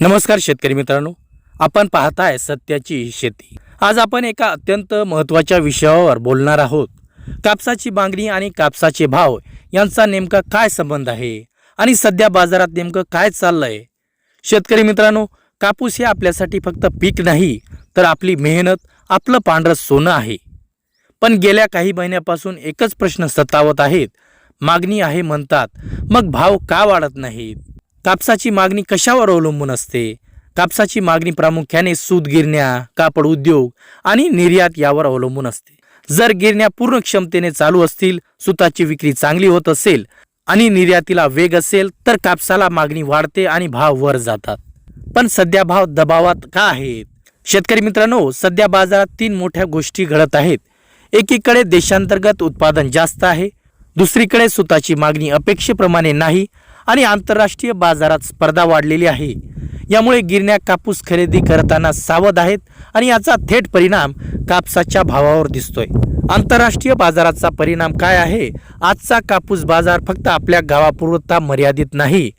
नमस्कार शेतकरी मित्रांनो आपण पाहताय सत्याची शेती. आज आपण एका अत्यंत महत्त्वाच्या विषयावर बोलणार आहोत. कापसाची मागणी आणि कापसाचे भाव यांचा नेमका काय संबंध आहे आणि सध्या बाजारात नेमकं काय चाललंय? शेतकरी मित्रांनो कापूस हे आपल्यासाठी फक्त पीक नाही तर आपली मेहनत आपलं पांढरं सोनं आहे. पण गेल्या काही महिन्यापासून एकच प्रश्न सतावत आहेत. मागणी आहे म्हणतात मग भाव का वाढत नाहीत? कापसाची मागणी कशावर अवलंबून असते? कापसाची मागणी प्रामुख्याने सूत गिरण्या कापड उद्योग आणि निर्यात यावर अवलंबून असते. जर गिरण्या पूर्ण क्षमतेने चालू असतील सुताची विक्री चांगली होत असेल आणि निर्यातीला वेग असेल तर कापसाला मागणी वाढते आणि भाव वर जातात. पण सध्या भाव दबावात का आहेत? शेतकरी मित्रांनो सध्या बाजारात तीन मोठ्या गोष्टी घडत आहेत. एकीकडे देशांतर्गत उत्पादन जास्त आहे दुसरीकडे सुताची मागणी अपेक्षेप्रमाणे नाही आणि आंतरराष्ट्रीय बाजारात स्पर्धा वाढलेली आहे. यामुळे गिरण्या कापूस खरेदी करताना सावध आहेत आणि याचा थेट परिणाम कापसाच्या भावावर दिसतोय. आंतरराष्ट्रीय बाजाराचा परिणाम काय आहे? आजचा कापूस बाजार फक्त आपल्या गावापुरता मर्यादित नाही.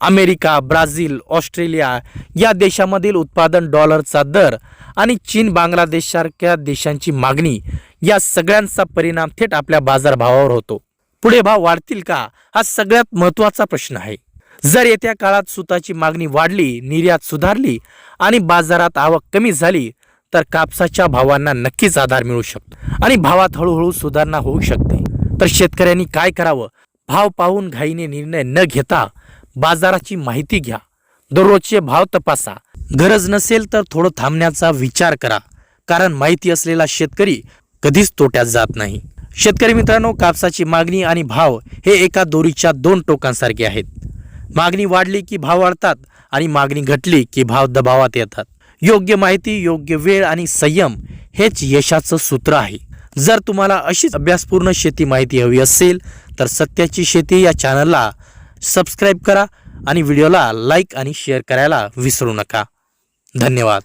अमेरिका ब्राझील ऑस्ट्रेलिया या देशामधील उत्पादन डॉलरचा दर आणि चीन बांगलादेशसारख्या देशांची मागणी या सगळ्यांचा परिणाम थेट आपल्या बाजारभावावर होतो. पुढे भाव वाढतील का? हा सगळ्यात महत्त्वाचा प्रश्न आहे. जर येत्या काळात सुताची मागणी वाढली निर्यात सुधारली आणि बाजारात आवक कमी झाली तर कापसाच्या भावांना नक्कीच आधार मिळू शकतो आणि भावात हळूहळू सुधारणा होऊ शकते. तर शेतकऱ्यांनी काय करावं? भाव पाहून घाईने निर्णय न घेता बाजाराची माहिती घ्या. दररोजचे भाव तपासा. गरज नसेल तर थोडं थांबण्याचा विचार करा. कारण माहिती असलेला शेतकरी कधीच तोट्यात जात नाही. शेतकरी मित्रांनो कापसाची मागणी आणि भाव हे एका दोरीच्या दोन टोकांसारखे आहेत. मागणी वाढली की भाव वाढतात आणि मागणी घटली की भाव दबावात येतात. योग्य माहिती योग्य वेळ आणि संयम हेच यशाचं सूत्र आहे. जर तुम्हाला अशीच अभ्यासपूर्ण शेती माहिती हवी असेल तर सत्याची शेती या चॅनलला सबस्क्राईब करा आणि व्हिडिओला लाईक आणि शेअर करायला विसरू नका. धन्यवाद.